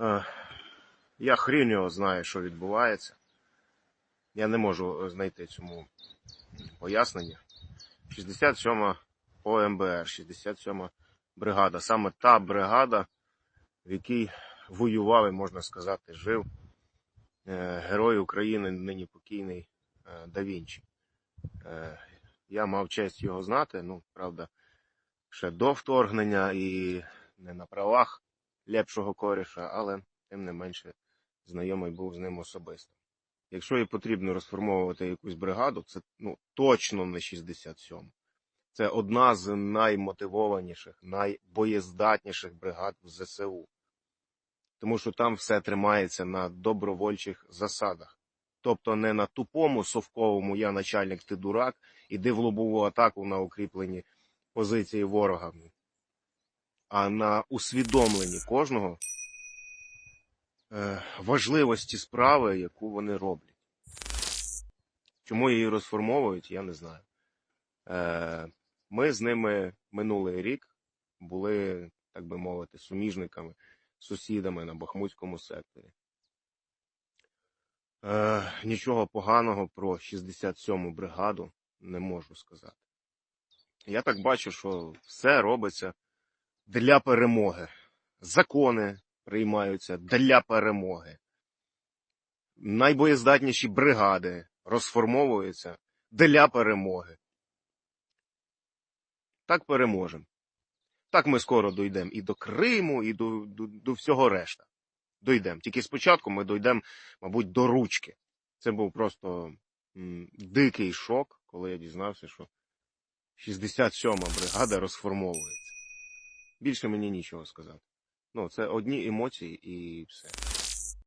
Е, Я хрін його знаю, що відбувається. Я не можу е, знайти цьому пояснення. 67 ОМБР, 67 бригада. Саме та бригада, в якій воював і, можна сказати, жив е, герой України, нині покійний Да Вінчі. Е, Я мав честь його знати, ну, правда, ще до вторгнення і не на правах лепшого коріша, але тим не менше знайомий був з ним особисто. Якщо і потрібно розформовувати якусь бригаду, це ну, точно не 67. Це одна з наймотивованіших, найбоєздатніших бригад в ЗСУ. Тому що там все тримається на добровольчих засадах. Тобто не на тупому совковому я начальник, ти дурак, іди в лобову атаку на укріплені позиції ворога, а на усвідомленні кожного е, важливості справи, яку вони роблять. Чому її розформовують, я не знаю. Е, Ми з ними минулий рік були, так би мовити, суміжниками, сусідами на Бахмутському секторі. Е, Нічого поганого про 67-му бригаду не можу сказати. Я так бачу, що все робиться для перемоги. Закони приймаються для перемоги. Найбоєздатніші бригади розформовуються для перемоги. Так переможемо. Так ми скоро дійдемо і до Криму, і до, до, до всього решта. Дійдемо. Тільки спочатку ми дійдемо, мабуть, до ручки. Це був просто м, дикий шок, коли я дізнався, що 67-ма бригада розформовується. Більше мені нічого сказати. Ну, це одні емоції і все.